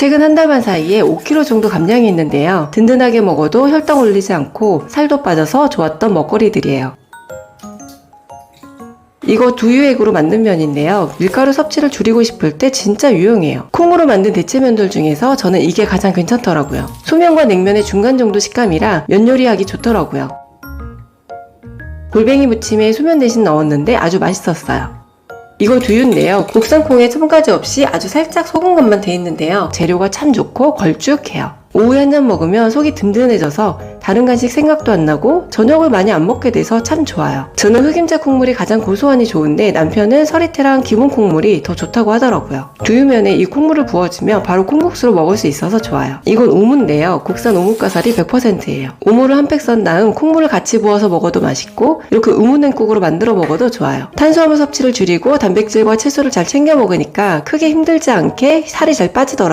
최근 한달반 사이에 5kg 정도 감량이 있는데요. 든든하게 먹어도 혈당 올리지 않고 살도 빠져서 좋았던 먹거리들이에요. 이거 두유액으로 만든 면인데요. 밀가루 섭취를 줄이고 싶을 때 진짜 유용해요. 콩으로 만든 대체면들 중에서 저는 이게 가장 괜찮더라고요. 소면과 냉면의 중간 정도 식감이라 면 요리하기 좋더라고요. 골뱅이 무침에 소면 대신 넣었는데 아주 맛있었어요. 이거 두유인데요. 국산 콩에 첨가지 없이 아주 살짝 소금 것만 돼 있는데요. 재료가 참 좋고 걸쭉해요. 오후에 한 잔 먹으면 속이 든든해져서 다른 간식 생각도 안 나고 저녁을 많이 안 먹게 돼서 참 좋아요. 저는 흑임자 콩물이 가장 고소하니 좋은데 남편은 서리태랑 기본 콩물이 더 좋다고 하더라고요. 두유면에 이 콩물을 부어주면 바로 콩국수로 먹을 수 있어서 좋아요. 이건 오무인데요. 국산 오목가살이 100%예요. 오모를 한팩 썬 다음 콩물을 같이 부어서 먹어도 맛있고 이렇게 우무냉국으로 만들어 먹어도 좋아요. 탄수화물 섭취를 줄이고 단백질과 채소를 잘 챙겨 먹으니까 크게 힘들지 않게 살이 잘 빠지더라고요.